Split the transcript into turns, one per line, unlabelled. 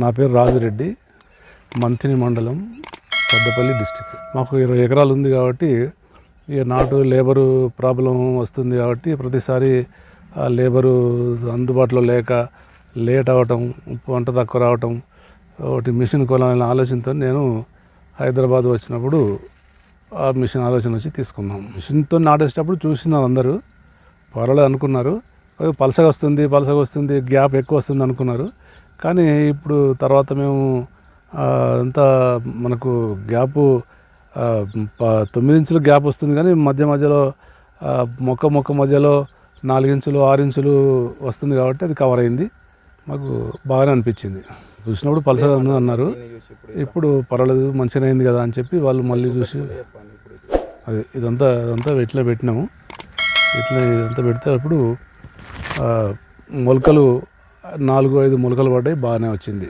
నా పేరు రాజురెడ్డి మంతిని మండలం పెద్దపల్లి డిస్టిక్. మాకు ఇరవై ఎకరాలు ఉంది కాబట్టి ఇక నాటు లేబరు ప్రాబ్లం వస్తుంది కాబట్టి ప్రతిసారి ఆ లేబరు అందుబాటులో లేక లేట్ అవ్వటం పంట తక్కువ రావటం ఒకటి మిషన్ కొనాలనే ఆలోచనతో నేను హైదరాబాద్ వచ్చినప్పుడు ఆ మిషన్ ఆలోచన వచ్చి తీసుకున్నాం. మిషన్తో నాటేసేటప్పుడు చూసినారు అందరూ పర్వాలేదు అనుకున్నారు. పలసగా వస్తుంది పలసగా వస్తుంది గ్యాప్ ఎక్కువ వస్తుంది అనుకున్నారు. కానీ ఇప్పుడు తర్వాత మేము అంతా మనకు గ్యాపు తొమ్మిది ఇంచులు గ్యాప్ వస్తుంది కానీ మధ్య మధ్యలో మొక్క మొక్క మధ్యలో నాలుగు ఇంచులు ఆరు ఇంచులు వస్తుంది కాబట్టి అది కవర్ అయింది. మాకు బాగానే అనిపించింది. చూసినప్పుడు పలసగా ఉంది అన్నారు. ఇప్పుడు పర్వాలేదు మంచిగా అయింది కదా అని చెప్పి వాళ్ళు మళ్ళీ చూసి అది ఇదంతా ఇదంతా ఇట్లా పెట్టినాము. ఇట్లా ఇదంతా పెడితే అప్పుడు మొలకలు నాలుగు ఐదు మొలకలు పడ్డాయి బాగానే వచ్చింది.